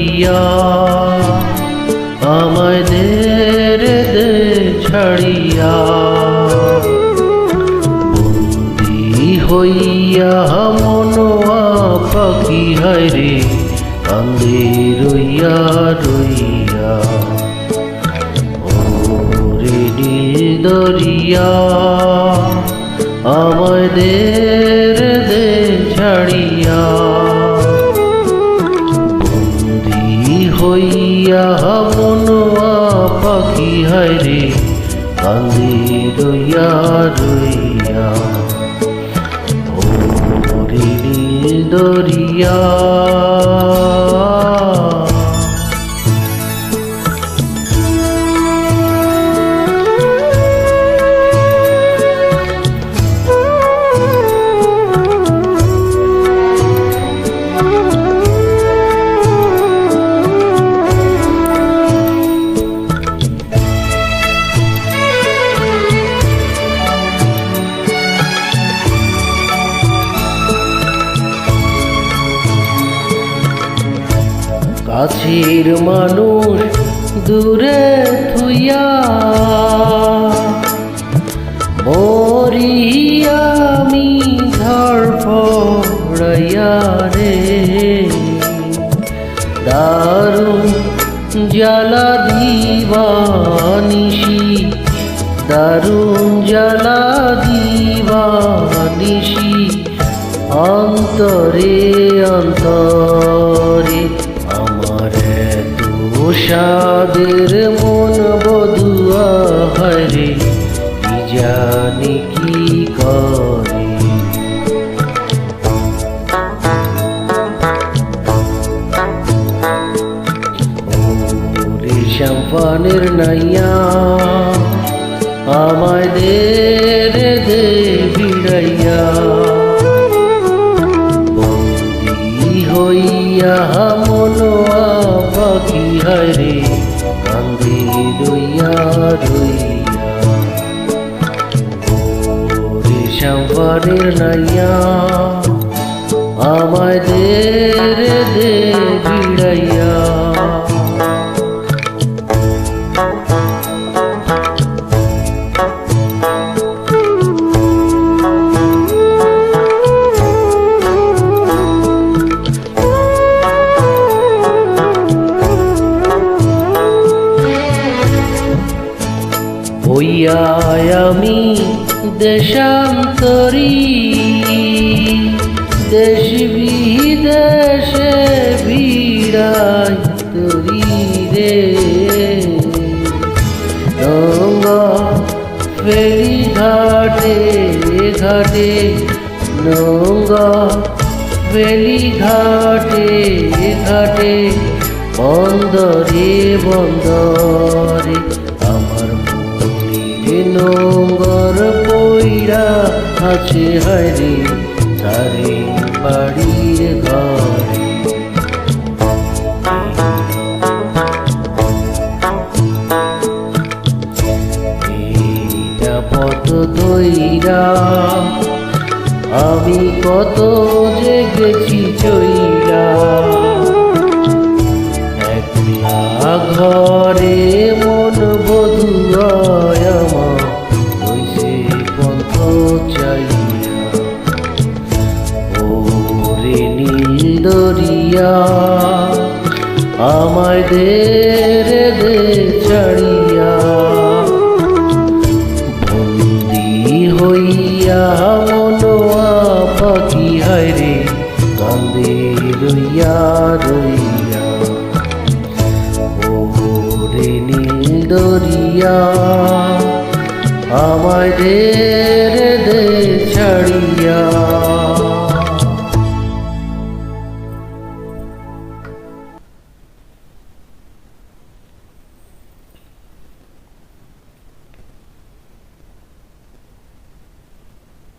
ছাড়িয়া আমায় দে দে ছাড়িয়া। বন্দি হইয়া মনোয়া পাখি হায়রে কান্দে রইয়া রইয়া। ওরে দরিয়া আমায় দে হইয়া মনোয়া পাখি হরে কান্দি রইয়া রইয়া। দরিয়া। কাছের মানুষ দূরে থুইয়া মরিয়ামি ধরফড়াইয়া রে। দারুণ জ্বালা দিবানিসি দারুণ জ্বালা দিবানিসি অন্তরে অন্তরে তুষাদের মন বধুয়া হরে, কি জানি কি করে। শ্যাম্পানের নাইয়া আমায় দে রে দে হইয়া মনোয়া পাখি হরে কান্দি রইয়া। রইয়া শ্যাম্পারের নাইয়া আমি দেশান্তরী। দেশ বিদেশে তরি রে। গঙ্গা ফেরি ঘাটে ঘাটে ফেলি ঘাটে ঘাটে, বন্দরে বন্দরে। নোংর পইরা আছে হরে তারে বাড়ির ঘরে। পথ ধইরা আমি কত যে গেছি চইরা। একলা ঘরে দরিয়া আমায় দে রে দে ছাড়িয়া বন্দি হইয়া মনোয়া পাখি হায়রে কান্দে রইয়া রইয়া। ওরে নীল আমায় দে রে দে ছাড়িয়া